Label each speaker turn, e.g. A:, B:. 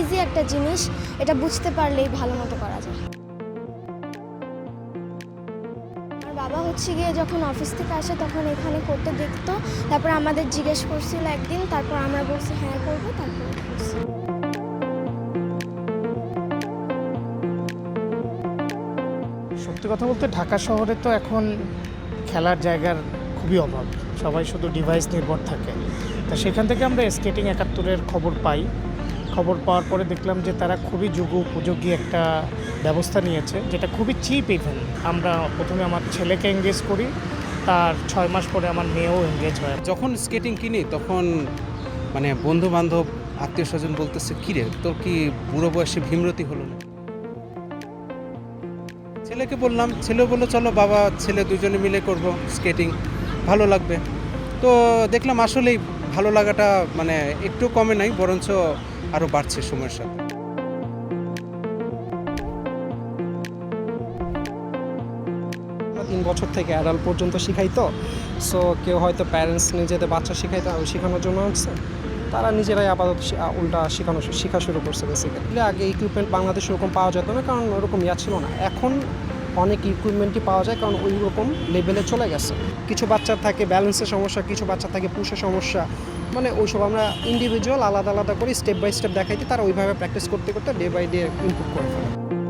A: Easy একটা জিনিস, এটা বুঝতে পারলেই ভালো মতো করা যায়। বাবা হচ্ছে গিয়ে যখন অফিস থেকে আসে, তখন এখানে করতে দেখতো। তারপর আমাদের জিজ্ঞেস করছিল একদিন, তারপর আমরা বলছি হ্যাঁ করব। তারপর
B: সত্যি কথা বলতে ঢাকা শহরে তো এখন খেলার জায়গার খুবই অভাব। সবাই শুধু ডিভাইস নির্ভর থাকে। তা সেখান থেকে আমরা স্কেটিং একাত্তরের খবর পাই। খবর পাওয়ার পরে দেখলাম যে তারা খুবই যুগ উপযোগী একটা ব্যবস্থা নিয়েছে, যেটা খুবই চিপ ইভেন আমরা প্রথমে আমার ছেলেকে এঙ্গেজ করি, তার ছয় মাস পরে আমার মেয়েও এঙ্গেজ হয়।
C: যখন স্কেটিং কিনি, তখন মানে বন্ধু বান্ধব আত্মীয় স্বজন বলতেছে, কিরে, তোর কি বুড়ো বয়সে ভীমরতি হলো না? ছেলেকে বললাম ছেলে বলল, চলো বাবা, ছেলে দুজনে মিলে করব স্কেটিং ভালো লাগবে। তো দেখলাম আসলেই ভালো লাগাটা মানে একটু কমে নাই, বরঞ্চ আরও বাড়ছে সময়ের সাথে।
D: তিন বছর থেকে অ্যাডাল্ট পর্যন্ত শিখাই তো সো কেউ হয়তো প্যারেন্টস নিজেদের বাচ্চা শিখাইতে শেখানোর জন্য হচ্ছে তারা নিজেরাই আপাতত উল্টা শেখানো শেখা শুরু করছে বেসিক্যালি আগে ইকুইপমেন্ট বাংলাদেশে ওরকম পাওয়া যেত না, কারণ ওরকম ইয়া ছিল না। এখন অনেক ইকুইপমেন্টই পাওয়া যায়, কারণ ওই রকম লেভেলে চলে গেছে। কিছু বাচ্চার থাকে ব্যালেন্সের সমস্যা, কিছু বাচ্চা থাকে পুষের সমস্যা। মানে ওইসব আমরা ইন্ডিভিজুয়াল আলাদা আলাদা করে স্টেপ বাই স্টেপ দেখাইতে তারা ওইভাবে প্র্যাকটিস করতে করতে ডে বাই ডে ইম্প্রুভ করে ফেলে।